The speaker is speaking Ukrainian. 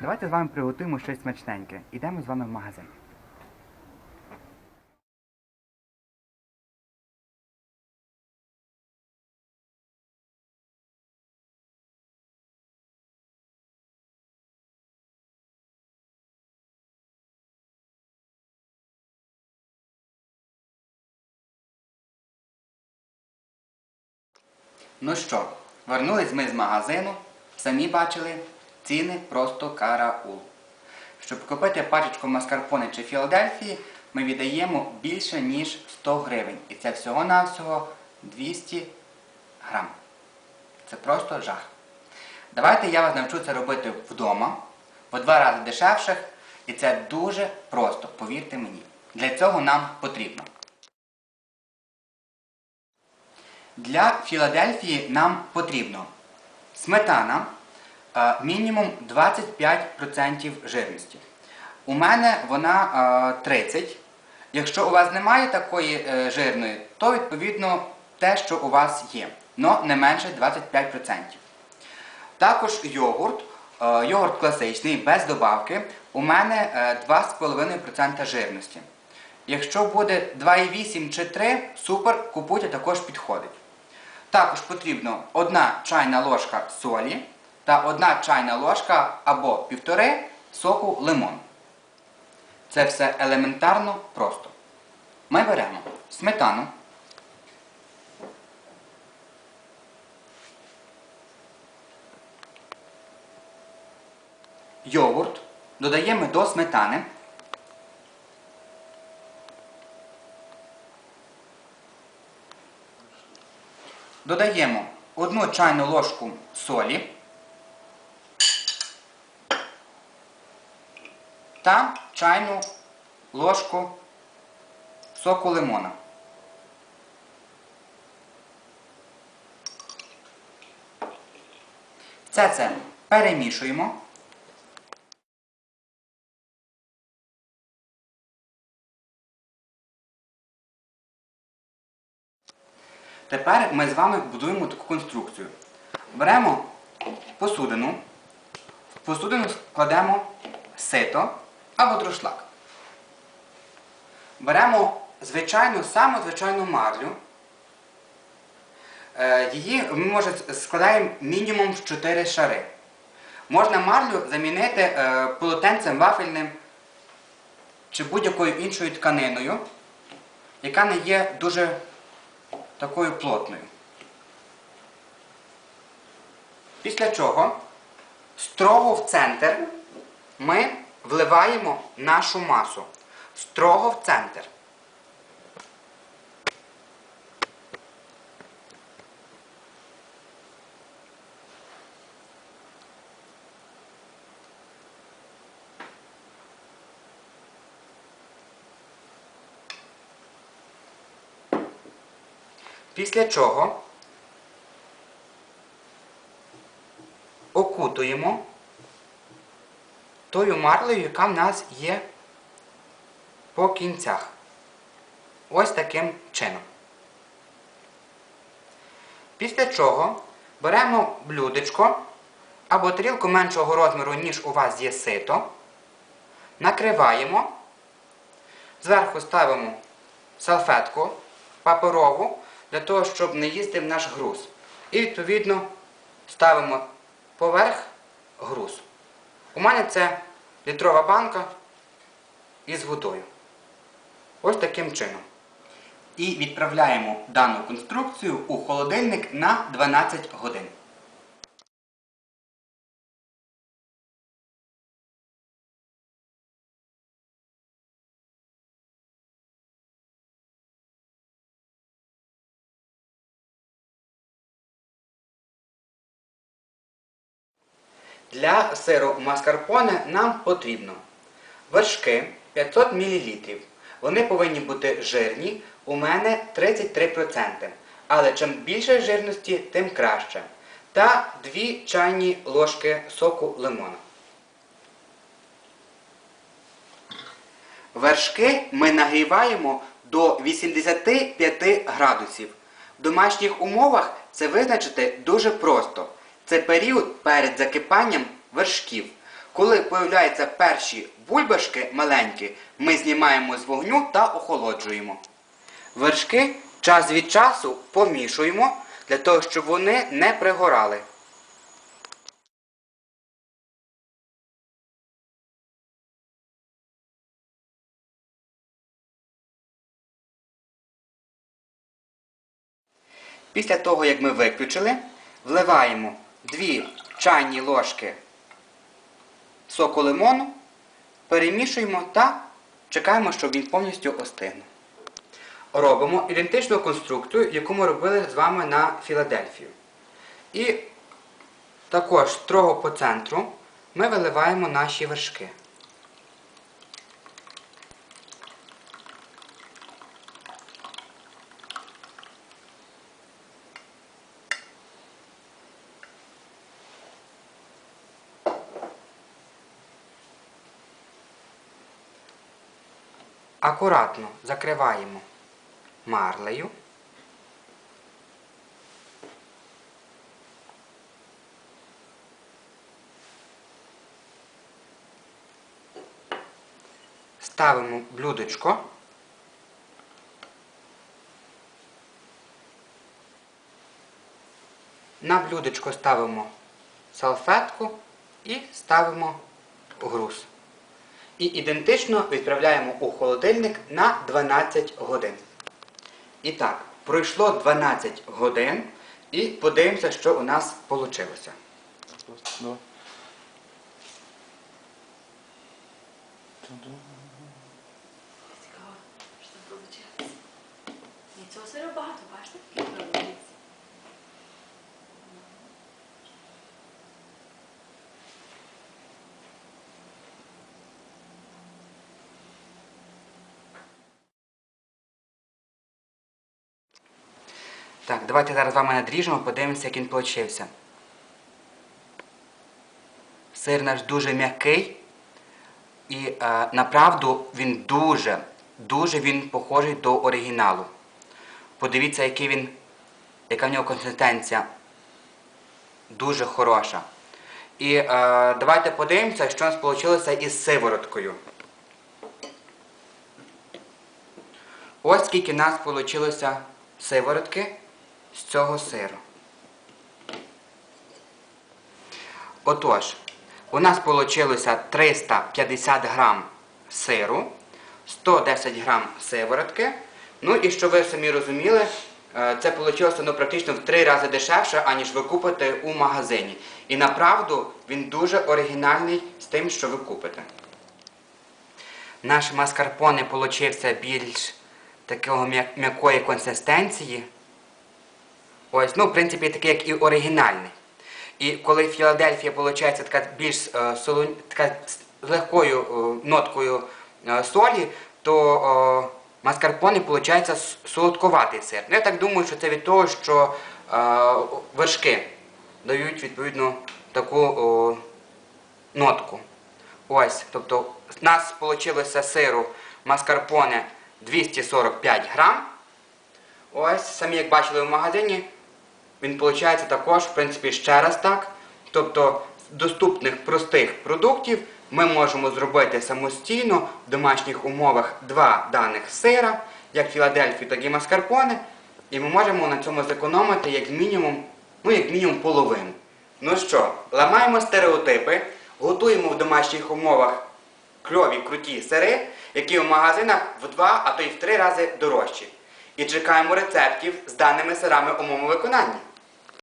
Давайте з вами приготуємо щось смачненьке. Ідемо з вами в магазин. Ну що, вернулись ми з магазину. Самі бачили, ціни просто караул. Щоб купити пачечку маскарпоне чи Філадельфії, ми віддаємо більше, ніж 100 гривень. І це всього-навсього 200 грам. Це просто жах. Давайте я вас навчу це робити вдома, в два рази дешевших. І це дуже просто, повірте мені. Для цього нам потрібно. Для Філадельфії нам потрібно сметана мінімум 25% жирності. У мене вона е, 30. Якщо у вас немає такої е, жирної, то відповідно те, що у вас є, но не менше 25%. Також йогурт, е, йогурт класичний, без добавки, у мене е, 2,5% жирності. Якщо буде 2,8 чи 3, супер, купуйте, також підходить. Також потрібно 1 чайна ложка солі та 1 чайна ложка або півтори соку лимон. Це все елементарно просто. Ми беремо сметану, йогурт, додаємо до сметани. Додаємо 1 чайну ложку солі та чайну ложку соку лимона. Все це перемішуємо. Тепер ми з вами будуємо таку конструкцію. Беремо посудину, в посудину складемо сито або друшлак. Беремо звичайну, саму звичайну марлю. Е, Її ми може складаємо мінімум в 4 шари. Можна марлю замінити е, полотенцем вафельним чи будь-якою іншою тканиною, яка не є дуже такою плотною. Після чого строго в центр ми вливаємо нашу масу. Строго в центр. Після чого окутуємо тою марлею, яка в нас є по кінцях. Ось таким чином. Після чого беремо блюдечко або тарілку меншого розміру, ніж у вас є сито, накриваємо, зверху ставимо салфетку паперову для того, щоб не їздив наш груз. І відповідно ставимо поверх груз. У мене це літрова банка із водою. Ось таким чином. І відправляємо дану конструкцію у холодильник на 12 годин. Для сиру маскарпоне нам потрібно вершки 500 мл. Вони повинні бути жирні, у мене 33%. Але чим більше жирності, тим краще. Та 2 чайні ложки соку лимона. Вершки ми нагріваємо до 85 градусів. В домашніх умовах це визначити дуже просто. Це період перед закипанням вершків. Коли появляються перші бульбашки маленькі, ми знімаємо з вогню та охолоджуємо. Вершки час від часу помішуємо для того, щоб вони не пригорали. Після того, як ми виключили, вливаємо 2 чайні ложки соку лимону, перемішуємо та чекаємо, щоб він повністю остигнув. Робимо ідентичну конструкцію, яку ми робили з вами на Філадельфію. І також строго по центру ми виливаємо наші вершки. Акуратно закриваємо марлею. Ставимо блюдечко. На блюдечко ставимо салфетку і ставимо груз. І ідентично відправляємо у холодильник на 12 годин. І так, пройшло 12 годин і подивимося, що у нас вийшло. Цікаво, що там вийшло. Ні, цього сиру багато, бачите, Так, давайте зараз вами надріжемо, подивимося, як він получився. Сир наш дуже м'який. І е, направду він дуже, дуже він похожий до оригіналу. Подивіться, який він, яка в нього консистенція. Дуже хороша. І е, давайте подивимося, що у нас вийшло із сивороткою. Ось скільки в нас вийшло сиворотки з цього сиру. Отож, у нас вийшло 350 грам сиру, 110 грам сиворотки. Ну і що ви самі розуміли, е, це вийшло ну, практично в три рази дешевше, аніж ви купите у магазині. І направду він дуже оригінальний з тим, що ви купите. Наш маскарпоне получився більш такого м'якої консистенції. Ось, ну, в принципі, такий, як і оригінальний. І коли Філадельфія виходить така більш е, така з легкою е, ноткою е, солі, то маскарпоне виходить с- солодковатий сир. Ну, я так думаю, що це від того, що вершки дають відповідно таку нотку. Ось, тобто, у нас вийшло сиру маскарпоне 245 грам. Ось, самі як бачили в магазині, він виходить також, в принципі, ще раз так. Тобто, з доступних простих продуктів ми можемо зробити самостійно в домашніх умовах два даних сира, як Філадельфію, так і маскарпоне. І ми можемо на цьому зекономити як мінімум, ну, як мінімум половину. Ну що, ламаємо стереотипи, готуємо в домашніх умовах кльові круті сири, які в магазинах в два, а то й в три рази дорожчі. І чекаємо рецептів з даними сирами у моєму виконанні.